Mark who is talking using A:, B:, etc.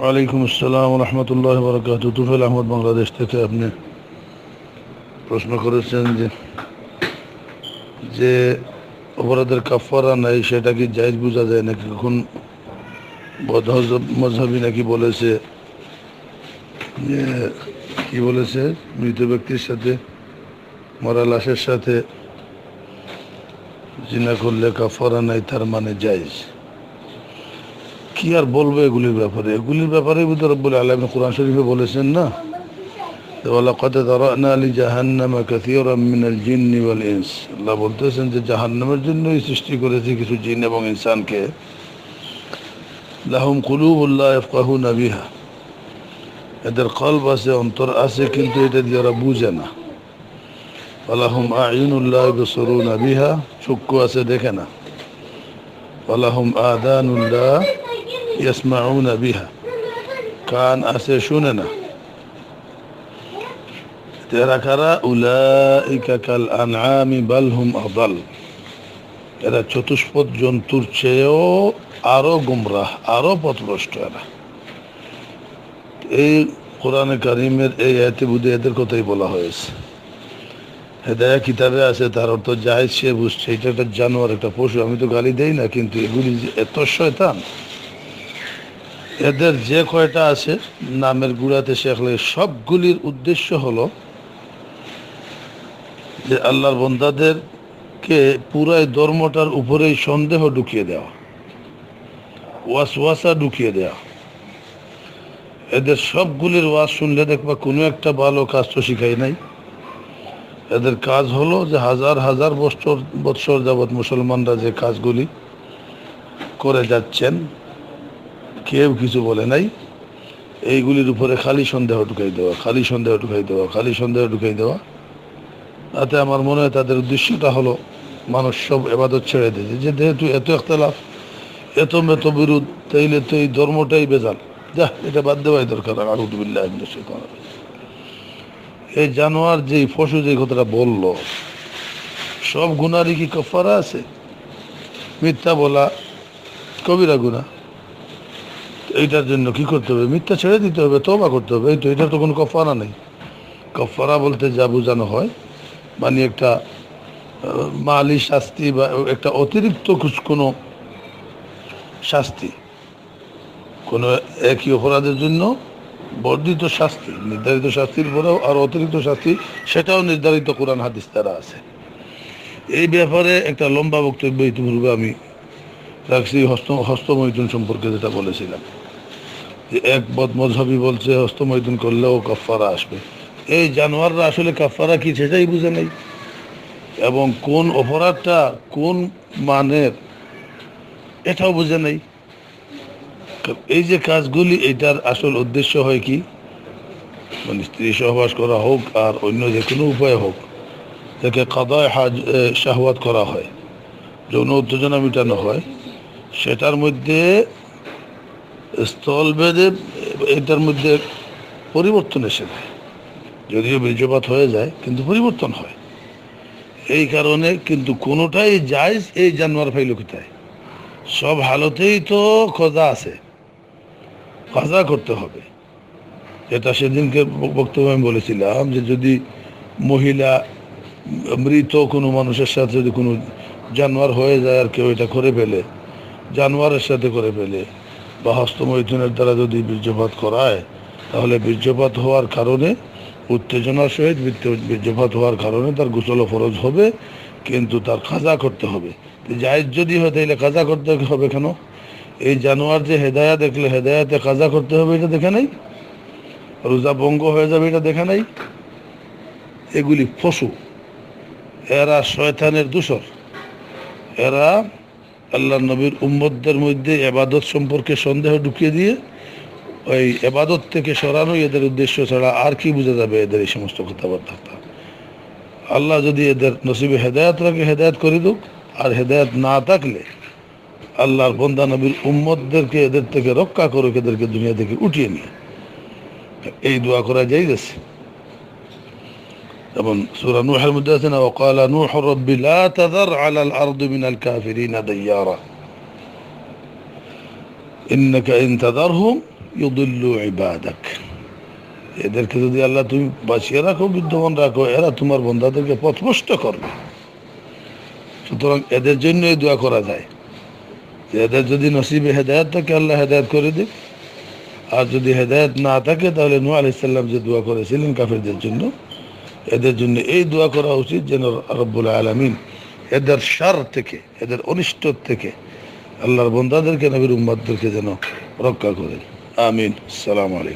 A: ওয়ালাইকুম আসসালাম রহমতুল্লাহ বরকাত তুফেল আহমদ বাংলাদেশ থেকে আপনি প্রশ্ন করেছেন যে যে অপরাধের কাফারা নাই, সেটা কি জায়জ বোঝা যায় নাকি? কখন মজহাবি নাকি বলেছে যে, কি বলেছে? মৃত ব্যক্তির সাথে, মরা লাশের সাথে জিনা করলে কাফারা নাই, তার মানে জায়জ। কি আর বলব এগুলির ব্যাপারে? এগুলির ব্যাপারে রব্বুল আলম কোরআন শরীফে বলেছেন না? বলতেছেন যে জাহান্নামের জন্যই সৃষ্টি কিছু জিন এবং এদের কলব আছে, অন্তর আছে, কিন্তু এটা দিয়ে ওরা বুঝে না। চক্ষু আছে, দেখে না। শুনে না এরা কারা উলাইকা কাল আনআমি বাল হুম আদাল এরা চতুষ্পদ জন্তুর চেয়েও আরও গুমরাহ, আরও পথভ্রষ্ট এরা। এই কোরআনে কারিমের এই আয়াতে বুধে এদের কথাই বলা হয়েছে। হেদায়া কিতাবে আছে, তার অর্থ যায় সে বুঝছে, এটা একটা জানোয়ার, একটা পশু, আমি তো গালি দেই না, কিন্তু এগুলি এত শয়তান। এদের যে কয়টা আছে, নামের গুড়াতে শেখলে সবগুলির উদ্দেশ্য হলো যে আল্লাহর বন্দাদেরকে পুরাই ধর্মটার উপরেই সন্দেহ ঢুকিয়ে দেওয়া, ওয়াসওয়াসা ঢুকিয়ে দেওয়া। এদের সবগুলির ওয়াজ শুনলে দেখবা কোনো একটা ভালো কাজ তো শিখাই নাই। এদের কাজ হলো যে হাজার হাজার বছর, বৎসর যাবৎ মুসলমানরা যে কাজগুলি করে যাচ্ছেন কেউ কিছু বলে নাই। এইগুলির উপরে খালি সন্দেহ ঢুকাই দেওয়া, খালি সন্দেহ ঢুকাই দেওয়া, খালি সন্দেহ ঢুকাই দেওয়া। তাতে আমার মনে হয় তাদের উদ্দেশ্যটা হলো মানুষ সব এবাদত ছেড়ে দিয়েছে যে যেহেতু এত একতলাফ এত মেত বিরোধ, তাইলে তো এই ধর্মটাই বেজাল। যা এটা বাদ দেওয়াই দরকার আলুদুবিল্লাহ এই জানোয়ার যে পশু যে কথাটা বলল, সব গুণারই কি কফারা আছে? মিথ্যা বলা কবিরা গুণা এইটার জন্য কি করতে হবে? মিথ্যা ছেড়ে দিতে হবে তবা করতে হবে। এই তো, এটার তো কোনো কফারা নেই। কফারা বলতে যা বোঝানো হয় মানে একটা মালি শাস্তি বা একটা অতিরিক্ত কোনো শাস্তি। কোনো একই অপরাধের জন্য বর্ধিত শাস্তি, নির্ধারিত শাস্তির পরেও আর অতিরিক্ত শাস্তি, সেটাও নির্ধারিত কোরআন হাদিস তারা আছে। এই ব্যাপারে একটা লম্বা বক্তব্য ইতিপূর্বে আমি রাখছি, হস্ত হস্তমৈথুন সম্পর্কে যেটা বলেছিলাম। যে এক বদ মজহবি বলছে হস্তমৈথুন করলেও কাফারা আসবে। এই জানোয়াররা আসলে কাফারা কি সেটাই বুঝে নেই। এবং কোন অপরাধটা, কোন মানের, এটাও বুঝে নেই। এই যে কাজগুলি, এটার আসল উদ্দেশ্য হয় কি? মানে স্ত্রী সহবাস করা হোক আর অন্য যে কোনো উপায় হোক, যাকে কাদায় হাজ শাহওয়াত করা হয়, যৌন উত্তেজনা মেটানো হয় সেটার মধ্যে স্থল বেঁধে এটার মধ্যে পরিবর্তন এসে যায়। যদিও বীর্যপাত হয়ে যায়, কিন্তু পরিবর্তন হয়। এই কারণে কিন্তু কোনোটাই যায় এই জানোয়ার ফাইল কোথায়? সব হালতেই তো খোঁজা আছে। কাজা করতে হবে। এটা সেদিনকে বক্তব্য আমি বলেছিলাম যে যদি মহিলা মৃত কোনো মানুষের সাথে যদি কোনো জানোয়ার হয়ে যায় আর কেউ এটা করে ফেলে জানোয়ারের সাথে করে ফেলে বা হস্তমৈথুনের দ্বারা যদি বীর্যপাত করায়, তাহলে বীর্যপাত হওয়ার কারণে উত্তেজনার সহিত বীর্যপাত হওয়ার কারণে তার গোসল ফরজ হবে, কিন্তু তার খাজা করতে হবে। জায়জ যদি হয়, তাহলে কাজা করতে হবে কেন? এই জানোয়ার যে হেদায়া দেখলে হেদায়াতে কাজা করতে হবে, এটা দেখে নাই? রোজা বঙ্গ হয়ে যাবে, এটা দেখে নাই? এগুলি পশু। এরা শয়তানের দূষর। এরা আল্লাহ নবীর উম্মদদের মধ্যে এবাদত সম্পর্কে সন্দেহ ঢুকিয়ে দিয়ে ওই এবাদত থেকে সরানো এদের উদ্দেশ্য ছাড়া আর কি বোঝা যাবে এদের এই সমস্ত কথাবার্তা? আল্লাহ যদি এদের নসিবে হেদায়ত রাখে, হেদায়ত করে দুক। আর হেদায়ত না থাকলে আল্লাহর বন্দা নবীর উম্মদদেরকে এদের থেকে রক্ষা করুক, এদেরকে দুনিয়া থেকে উঠিয়ে নিয়ে। এই দোয়া করা যাই গেছে যেমন সূরা নূহের মধ্যে আছে না, ওয়াকালা নূহ রাব্বি লা তাযার আলাল আরদি মিনাল কাফিরিন দাইয়ারা। ইন্নাকা ইন তাযারহুম ইউদুল্লু ইবাদাক। এদেরকে যদি আল্লাহ তুমি বাঁচিয়ে রাখো, বিদ্যমান রাখো, এরা তোমার বন্ধাদেরকে পথভ্রষ্ট করবে। সুতরাং এদের জন্য এই দোয়া করা যায়। যে এদের যদি নসিবে হেদায়ত থাকে, আল্লাহ হেদায়ত করে দিক। আর যদি হেদায়ত না থাকে, তাহলে নু আলাইসাল্লাম যে দোয়া করেছিলেন কাফেরদের জন্য এদের জন্য এই দোয়া করা উচিত যেন রব্বুল আলমিন এদের সার থেকে, এদের অনিষ্ট থেকে আল্লাহর বন্দাদেরকে, নবীর উম্মাদদেরকে যেন রক্ষা করেন। আমিন। সালাম আলাইকুম।